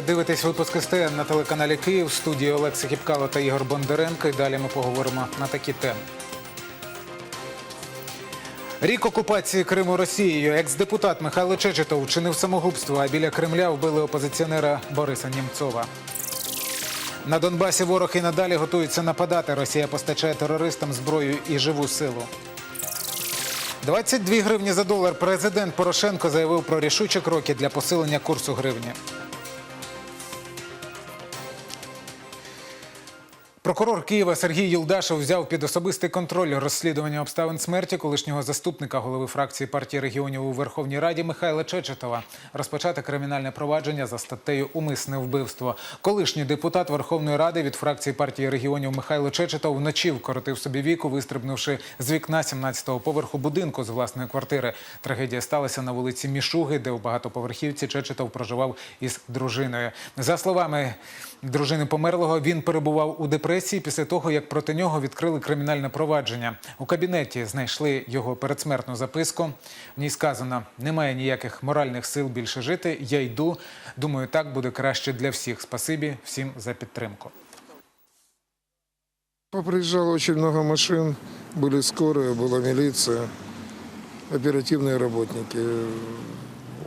Ви дивитесь випуск СТН на телеканалі Київ. В студії Олекса Кіпкало та Ігор Бондаренко. І далі ми поговоримо на такі теми. Рік окупації Криму Росією. Екс-депутат Михайло Чечетов чинив самогубство, а біля Кремля вбили опозиціонера Бориса Німцова. На Донбасі ворог і надалі готується нападати. Росія постачає терористам зброю і живу силу. 22 гривні за долар. Президент Порошенко заявив про рішучі кроки для посилення курсу гривні. Прокурор Києва Сергій Юлдашев взяв під особистий контроль розслідування обставин смерті колишнього заступника голови фракції партії регіонів у Верховній Раді Михайла Чечетова. Розпочати кримінальне провадження за статтею Умисне вбивство. Колишній депутат Верховної Ради від фракції партії регіонів Михайло Чечетов вночі вкоротив собі віку, вистрибнувши з вікна 17-го поверху будинку з власної квартири. Трагедія сталася на вулиці Мішуги, де у багатоповерхівці Чечетов проживав із дружиною. За словами дружини померлого, він перебував у депресії після того, як проти нього відкрили кримінальне провадження. У кабінеті знайшли його передсмертну записку. В ній сказано: немає ніяких моральних сил більше жити. Я йду. Думаю, так буде краще для всіх. Спасибі всім за підтримку. Приезжало очень много машин, были скорые, была милиция, оперативные работники.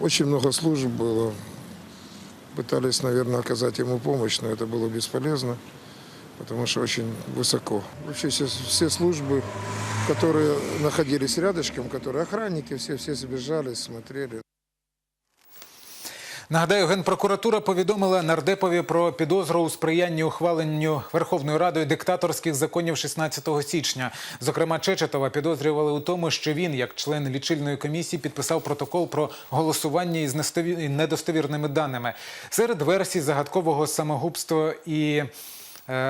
Очень много служб было. Пытались, наверное, оказать ему помощь, но это было бесполезно, потому что очень высоко. Вообще все, все службы, которые находились рядышком, которые охранники, все, все сбежались, смотрели. Нагадаю, генпрокуратура повідомила нардепові про підозру у сприянні ухваленню Верховною Радою диктаторських законів 16 січня. Зокрема, Чечетова підозрювали у тому, що він, як член лічильної комісії, підписав протокол про голосування із нестові- недостовірними даними. Серед версій загадкового самогубства і Е,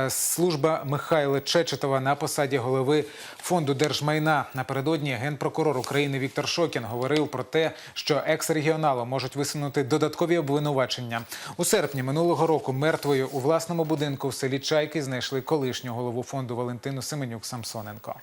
Служба Михайла Чечетова на посаді голови фонду держмайна напередодні генпрокурор України Віктор Шокін говорив про те, що екс-регіоналу можуть висунути додаткові обвинувачення. У серпні минулого року мертвою у власному будинку в селі Чайки знайшли колишню голову фонду Валентину Семенюк Самсоненко.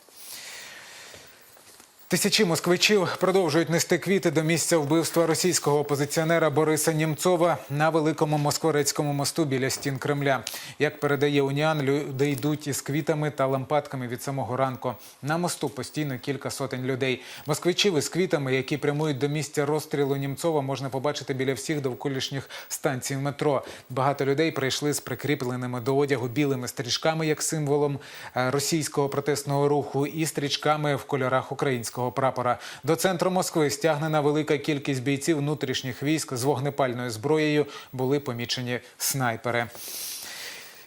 Тисячі москвичів продовжують нести квіти до місця вбивства російського опозиціонера Бориса Німцова на великому москворецькому мосту біля стін Кремля. Як передає Уніан, люди йдуть із квітами та лампадками від самого ранку. На мосту постійно кілька сотень людей. Москвичів із квітами, які прямують до місця розстрілу Німцова, можна побачити біля всіх довколишніх станцій метро. Багато людей прийшли з прикріпленими до одягу білими стрічками як символом е, російського протестного руху, і стрічками в кольорах українського прапора. До центру Москви стягнена велика кількість бійців внутрішніх військ з вогнепальною зброєю. Були помічені снайпери.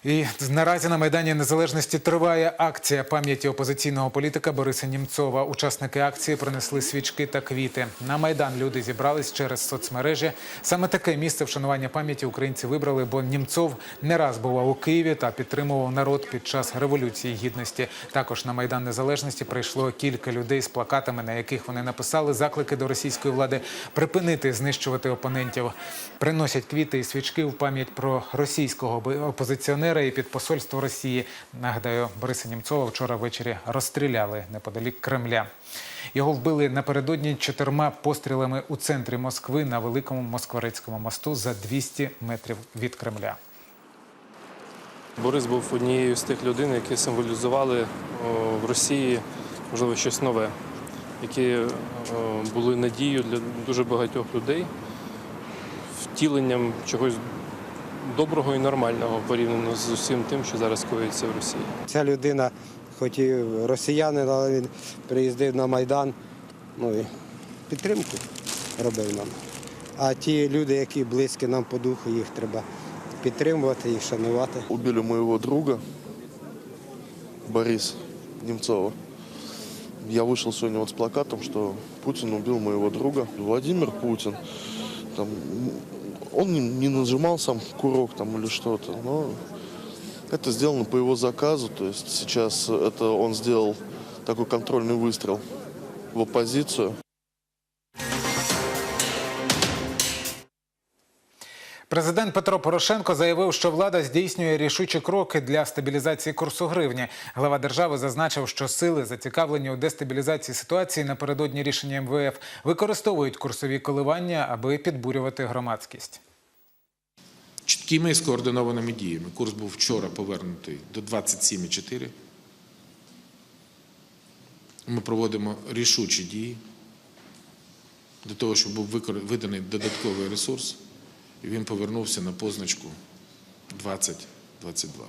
І наразі на Майдані Незалежності триває акція пам'яті опозиційного політика Бориса Німцова. Учасники акції принесли свічки та квіти. На Майдан люди зібрались через соцмережі. Саме таке місце вшанування пам'яті українці вибрали, бо Німцов не раз бував у Києві та підтримував народ під час революції гідності. Також на Майдан Незалежності прийшло кілька людей з плакатами, на яких вони написали заклики до російської влади припинити знищувати опонентів. Приносять квіти і свічки в пам'ять про російського оби- опозиціонера і під посольство Росії. Нагадаю, Бориса Німцова вчора ввечері розстріляли неподалік Кремля. Його вбили напередодні чотирма пострілами у центрі Москви на великому москворецькому мосту за 200 метрів від Кремля. Борис був однією з тих людей, які символізували в Росії можливо щось нове, які були надією для дуже багатьох людей, втіленням чогось доброго і нормального порівняно з усім тим, що зараз коїться в Росії. Ця людина, хоч і росіянин, але він приїздив на Майдан, ну і підтримку робив нам. А ті люди, які близькі нам по духу, їх треба підтримувати, їх шанувати. Убили моего друга Бориса Немцова. Я вышел сегодня вот с плакатом, что Путин убил моего друга. Владимир Путин. Там, он не, не нажимал сам курок там или что-то, но это сделано по его заказу. То есть сейчас это он сделал такой контрольный выстрел в оппозицию. Президент Петро Порошенко заявив, що влада здійснює рішучі кроки для стабілізації курсу гривні. Глава держави зазначив, що сили, зацікавлені у дестабілізації ситуації напередодні рішення МВФ, використовують курсові коливання, аби підбурювати громадськість. чіткими скоординованими діями. Курс був вчора повернутий до 27,4. Ми проводимо рішучі дії для того, щоб був виданий додатковий ресурс, і він повернувся на позначку 2022.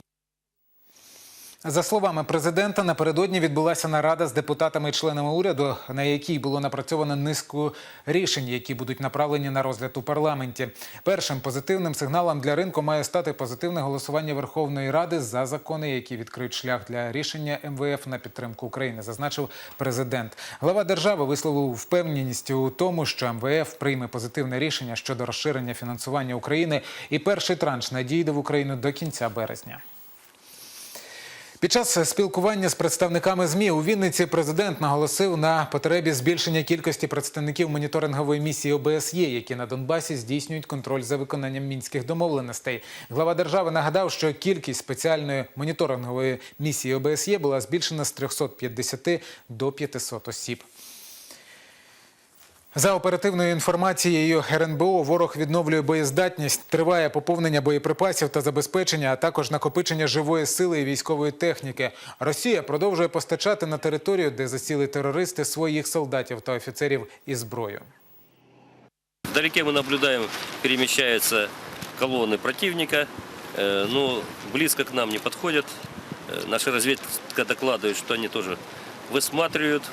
За словами президента, напередодні відбулася нарада з депутатами і членами уряду, на якій було напрацьовано низку рішень, які будуть направлені на розгляд у парламенті. Першим позитивним сигналом для ринку має стати позитивне голосування Верховної Ради за закони, які відкриють шлях для рішення МВФ на підтримку України, зазначив президент. Глава держави висловив впевненість у тому, що МВФ прийме позитивне рішення щодо розширення фінансування України, і перший транш надійде в Україну до кінця березня. Під час спілкування з представниками ЗМІ у Вінниці президент наголосив на потребі збільшення кількості представників моніторингової місії ОБСЄ, які на Донбасі здійснюють контроль за виконанням мінських домовленостей. Глава держави нагадав, що кількість спеціальної моніторингової місії ОБСЄ була збільшена з 350 до 500 осіб. За оперативною інформацією РНБО, ворог відновлює боєздатність, триває поповнення боєприпасів та забезпечення, а також накопичення живої сили і військової техніки. Росія продовжує постачати на територію, де засіли терористи, своїх солдатів та офіцерів і зброю. Вдалеке мы наблюдаем, перемещаются колонны противника, э, но близко к нам не подходят. Э, Наша разведка докладывает, что они тоже высматривают,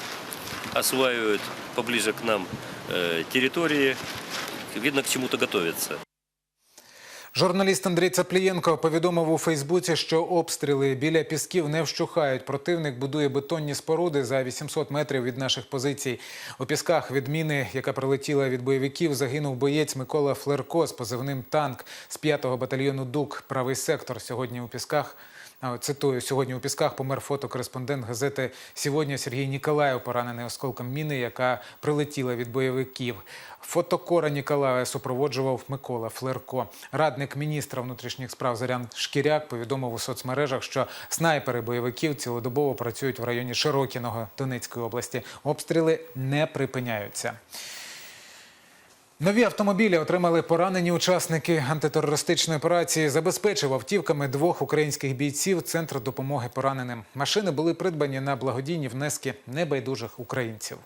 осваивают поближе к нам э, территории. Видно, к чему-то готовятся. Журналіст Андрій Цаплієнко повідомив у Фейсбуці, що обстріли біля пісків не вщухають. Противник будує бетонні споруди за 800 метрів від наших позицій. У пісках від міни, яка прилетіла від бойовиків, загинув боєць Микола Флерко з позивним танк з 5-го батальйону ДУК. Правий сектор сьогодні у пісках. Цитую, сьогодні у Пісках помер фотокореспондент газети «Сьогодні» Сергій Ніколаєв, поранений осколком міни, яка прилетіла від бойовиків. Фотокора Ніколая супроводжував Микола Флерко. Радник міністра внутрішніх справ Зарян Шкіряк повідомив у соцмережах, що снайпери бойовиків цілодобово працюють в районі Широкіного Донецької області. Обстріли не припиняються. Нові автомобілі отримали поранені учасники антитерористичної операції. Забезпечив автівками двох українських бійців Центр допомоги пораненим. Машини були придбані на благодійні внески небайдужих українців.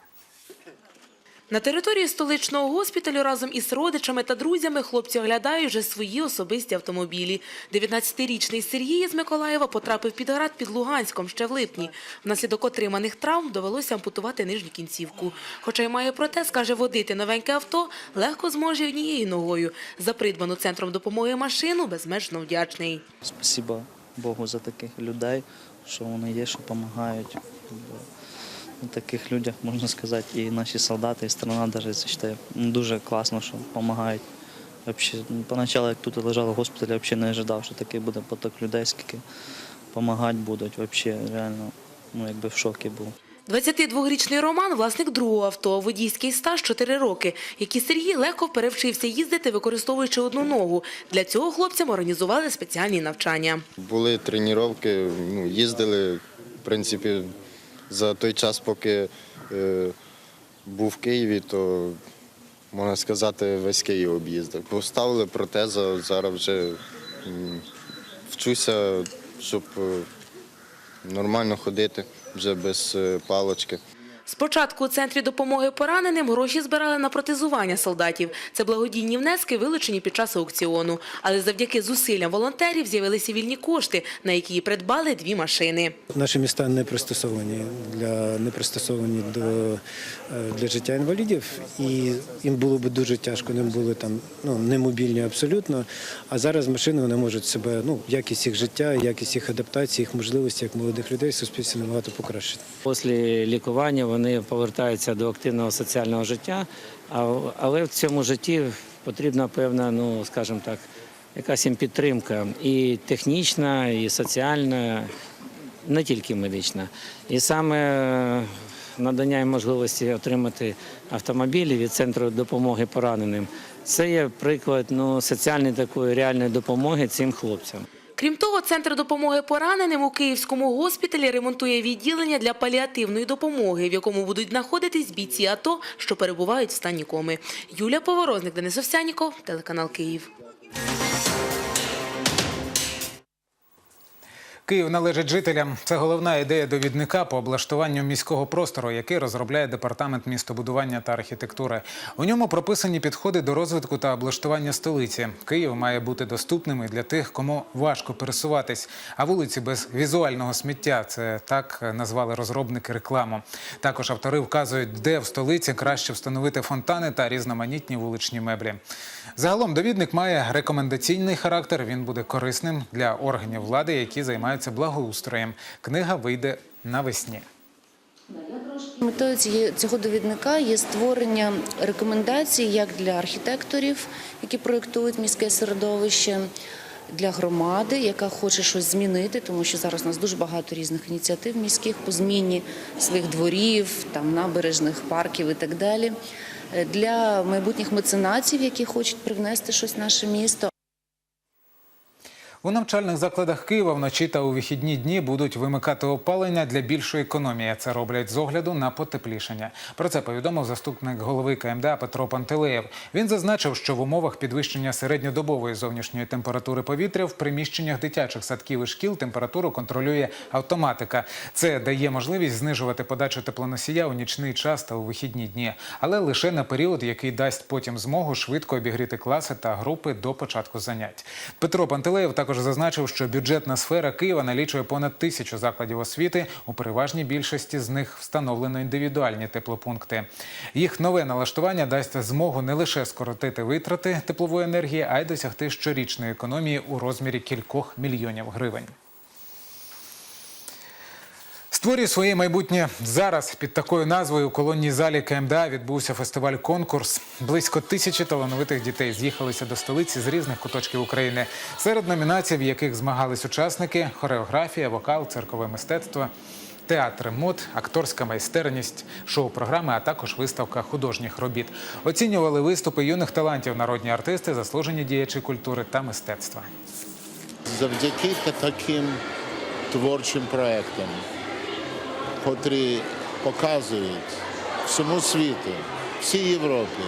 На території столичного госпіталю разом із родичами та друзями хлопці оглядають вже свої особисті автомобілі. 19-річний Сергій з Миколаєва потрапив під град під Луганськом ще в липні. Внаслідок отриманих травм довелося ампутувати нижню кінцівку. Хоча й має протез, каже, водити новеньке авто легко зможе однією ногою. За придбану центром допомоги машину безмежно вдячний. Спасибо Богу за таких людей, що вони є, що допомагають. На таких людях, можна сказати, і наші солдати, і страна навіть дуже класно, що допомагають. Вообще, ну, поначалу, як тут лежав в госпіталі, взагалі не ожидав, що такий буде поток людей, скільки допомагати будуть. Вообще, реально, ну, якби в шокі був. 22-річний Роман – власник другого авто, водійський стаж 4 роки, який Сергій легко перевчився їздити, використовуючи одну ногу. Для цього хлопцям організували спеціальні навчання. Були тренування, ну, їздили, в принципі, за той час, поки е, був в Києві, то можна сказати, весь Київ об'їздив. Поставили протезу, зараз вже вчуся, щоб е, нормально ходити, вже без е, палочки. Спочатку у центрі допомоги пораненим гроші збирали на протезування солдатів. Це благодійні внески, вилучені під час аукціону. Але завдяки зусиллям волонтерів з'явилися вільні кошти, на які придбали дві машини. Наші міста не пристосовані для не пристосовані до е, для життя інвалідів, і їм було б дуже тяжко. Вони були там ну немобільні абсолютно. А зараз машини вони можуть себе ну якість їх життя, якість їх адаптації, їх можливості як молодих людей в суспільстві набагато покращити. Після лікування вони повертаються до активного соціального життя, але в цьому житті потрібна певна, ну скажімо так, якась їм підтримка і технічна, і соціальна, не тільки медична. І саме е, надання їм можливості отримати автомобілі від центру допомоги пораненим. Це є приклад ну, соціальної такої реальної допомоги цим хлопцям. Крім того, центр допомоги пораненим у Київському госпіталі ремонтує відділення для паліативної допомоги, в якому будуть знаходитись бійці АТО, що перебувають в стані коми. Юлія Поворозник, Денис Овсяніков, телеканал Київ. Київ належить жителям. Це головна ідея довідника по облаштуванню міського простору, який розробляє департамент містобудування та архітектури. У ньому прописані підходи до розвитку та облаштування столиці. Київ має бути доступним і для тих, кому важко пересуватись. А вулиці без візуального сміття це так назвали розробники рекламу. Також автори вказують, де в столиці краще встановити фонтани та різноманітні вуличні меблі. Загалом довідник має рекомендаційний характер. Він буде корисним для органів влади, які займаються благоустроєм. Книга вийде навесні. Метою цього довідника є створення рекомендацій як для архітекторів, які проєктують міське середовище, для громади, яка хоче щось змінити, тому що зараз у нас дуже багато різних ініціатив міських по зміні своїх дворів, там набережних парків і так далі. Для майбутніх меценатів, які хочуть привнести щось в наше місто. У навчальних закладах Києва вночі та у вихідні дні будуть вимикати опалення для більшої економії. Це роблять з огляду на потеплішання. Про це повідомив заступник голови КМДА Петро Пантелеєв. Він зазначив, що в умовах підвищення середньодобової зовнішньої температури повітря в приміщеннях дитячих садків і шкіл температуру контролює автоматика. Це дає можливість знижувати подачу теплоносія у нічний час та у вихідні дні, але лише на період, який дасть потім змогу швидко обігріти класи та групи до початку занять. Петро Пантелеєв також зазначив, що бюджетна сфера Києва налічує понад тисячу закладів освіти. У переважній більшості з них встановлено індивідуальні теплопункти. Їх нове налаштування дасть змогу не лише скоротити витрати теплової енергії, а й досягти щорічної економії у розмірі кількох мільйонів гривень. Створює своє майбутнє зараз. Під такою назвою у колонній залі КМДА відбувся фестиваль-конкурс. Близько тисячі талановитих дітей з'їхалися до столиці з різних куточків України. Серед номінацій, в яких змагались учасники: хореографія, вокал, циркове мистецтво. Театр мод, акторська майстерність, шоу-програми, а також виставка художніх робіт. Оцінювали виступи юних талантів народні артисти, заслужені діячі культури та мистецтва. завдяки таким творчим проектам, котрі показують всьому світу, всій Європі,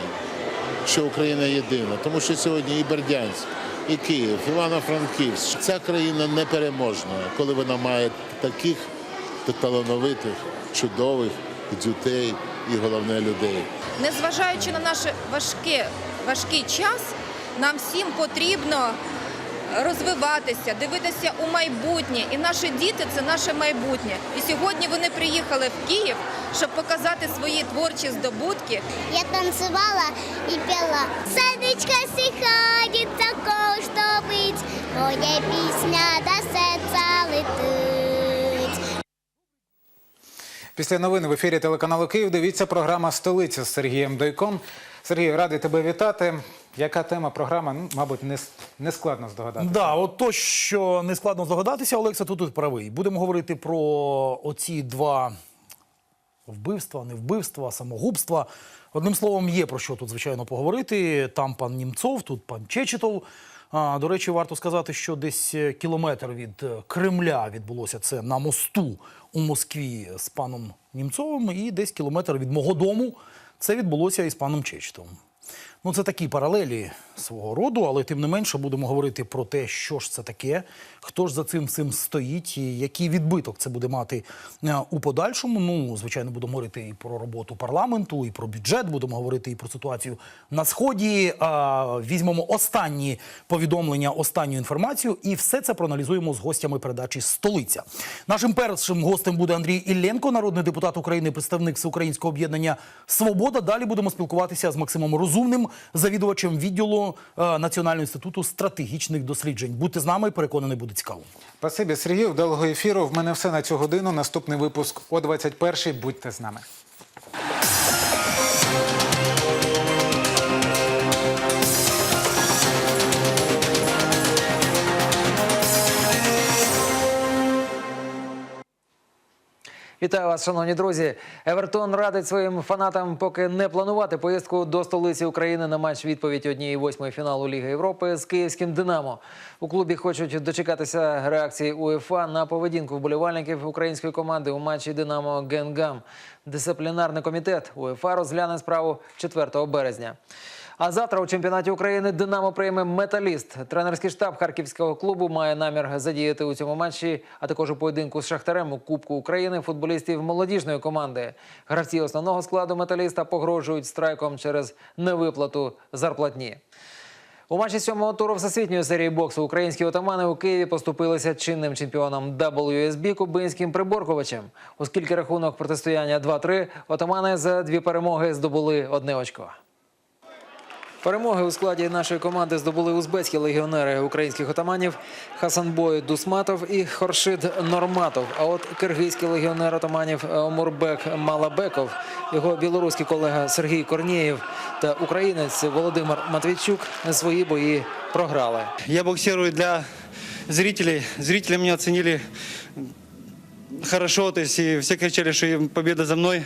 що Україна єдина. Тому що сьогодні і Бердянськ, і Київ, Івано-Франківськ. Ця країна непереможна, коли вона має таких талановитих, чудових дітей і головне людей. Незважаючи на наш важкий, важкий час, нам всім потрібно розвиватися, дивитися у майбутнє. І наші діти це наше майбутнє. І сьогодні вони приїхали в Київ, щоб показати свої творчі здобутки. Я танцевала и пела. Сонечко сихает, такого что быть. Моя пісня до серця летить. Після новин в ефірі телеканалу Київ дивіться програма Столиця з Сергієм Дойком. Сергій, радий тебе вітати. Яка тема програми? Ну, мабуть, не, не складно здогадатися. Да, от то, що не складно здогадатися, Олекса, тут, тут правий. Будемо говорити про оці два вбивства, не вбивства, самогубства. Одним словом, є про що тут, звичайно, поговорити. Там пан Німцов, тут пан Чечетов. А, до речі, варто сказати, що десь кілометр від Кремля відбулося це на мосту у Москві з паном Німцовим, і десь кілометр від мого дому це відбулося із паном Чечетовим. Ну, це такі паралелі свого роду, але тим не менше будемо говорити про те, що ж це таке, хто ж за цим всім стоїть, і який відбиток це буде мати е, у подальшому. Ну, звичайно, будемо говорити і про роботу парламенту, і про бюджет, будемо говорити і про ситуацію на сході. Візьмемо останні повідомлення, останню інформацію, і все це проаналізуємо з гостями передачі Столиця. Нашим першим гостем буде Андрій Ілленко, народний депутат України, представник всеукраїнського об'єднання Свобода. Далі будемо спілкуватися з Максимом Розумним, завідувачем відділу е, Національного інституту стратегічних досліджень. Будьте з нами, переконаний, буде цікаво. Спасибі, Сергію. Вдалого ефіру. В мене все на цю годину. Наступний випуск о 21-й. Будьте з нами. Вітаю вас, шановні друзі. Евертон радить своїм фанатам поки не планувати поїздку до столиці України на матч відповідь однієї восьмої фіналу Ліги Європи з київським Динамо. У клубі хочуть дочекатися реакції УЄФА на поведінку вболівальників української команди у матчі Динамо Генгам. Дисциплінарний комітет УЄФА розгляне справу 4 березня. А завтра у чемпіонаті України Динамо прийме металіст. Тренерський штаб харківського клубу має намір задіяти у цьому матчі, а також у поєдинку з Шахтарем у Кубку України футболістів молодіжної команди. Гравці основного складу металіста погрожують страйком через невиплату зарплатні. У матчі сьомого туру всесвітньої серії боксу українські отамани у Києві поступилися чинним чемпіоном WSB кубинським Приборковичем. Оскільки рахунок протистояння 2-3, отамани за дві перемоги здобули одне очко. Перемоги у складі нашої команди здобули узбецькі легіонери українських отаманів Хасанбой Дусматов і Хоршид Норматов. А от киргизький легіонер отаманів Омурбек Малабеков, його білоруський колега Сергій Корнієв та українець Володимир Матвійчук свої бої програли. Я боксирую для зрителей. Зрители меня оценили хорошо, то есть и кричали, что победа за мной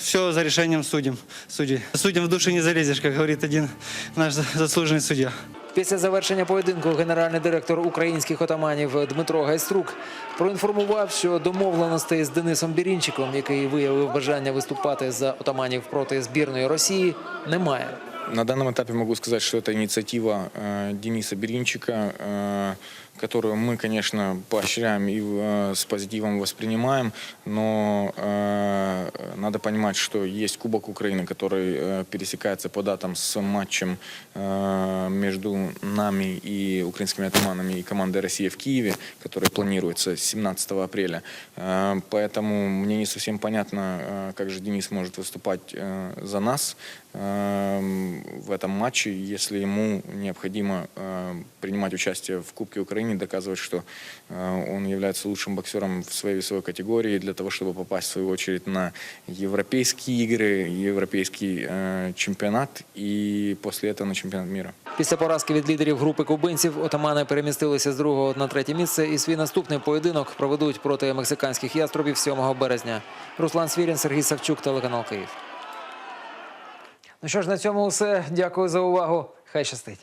все за решением судим, судей. Судям в душу не залезешь, как говорит один наш заслуженный судья. Після завершення поєдинку генеральний директор українських отаманів Дмитро Гайструк проінформував, що домовленостей з Денисом Бірінчиком, який виявив бажання виступати за отаманів проти збірної Росії, немає. На данном этапе могу сказать, что это инициатива э, Дениса Беринчика, э, которую мы, конечно, поощряем и э, с позитивом воспринимаем, но э, надо понимать, что есть Кубок Украины, который э, пересекается по датам с матчем э, между нами и украинскими атаманами и командой России в Киеве, который планируется 17 апреля. Э, поэтому мне не совсем понятно, э, как же Денис может выступать э, за нас э, в этом матче, если ему необходимо э, принимать участие в Кубке Украины, доказывать, что э, он является лучшим боксером в своей весовой категории для того, чтобы попасть в свою очередь на европейские игры, европейский э, чемпионат и после этого на чемпионат мира. Після поразки від лідерів групи кубинців отамани перемістилися з другого на третє місце і свій наступний поєдинок проведуть проти мексиканських яструбів 7 березня. Руслан Свірін, Сергій Савчук, телеканал Київ. Ну що ж, на цьому все. Дякую за увагу. Хай щастить.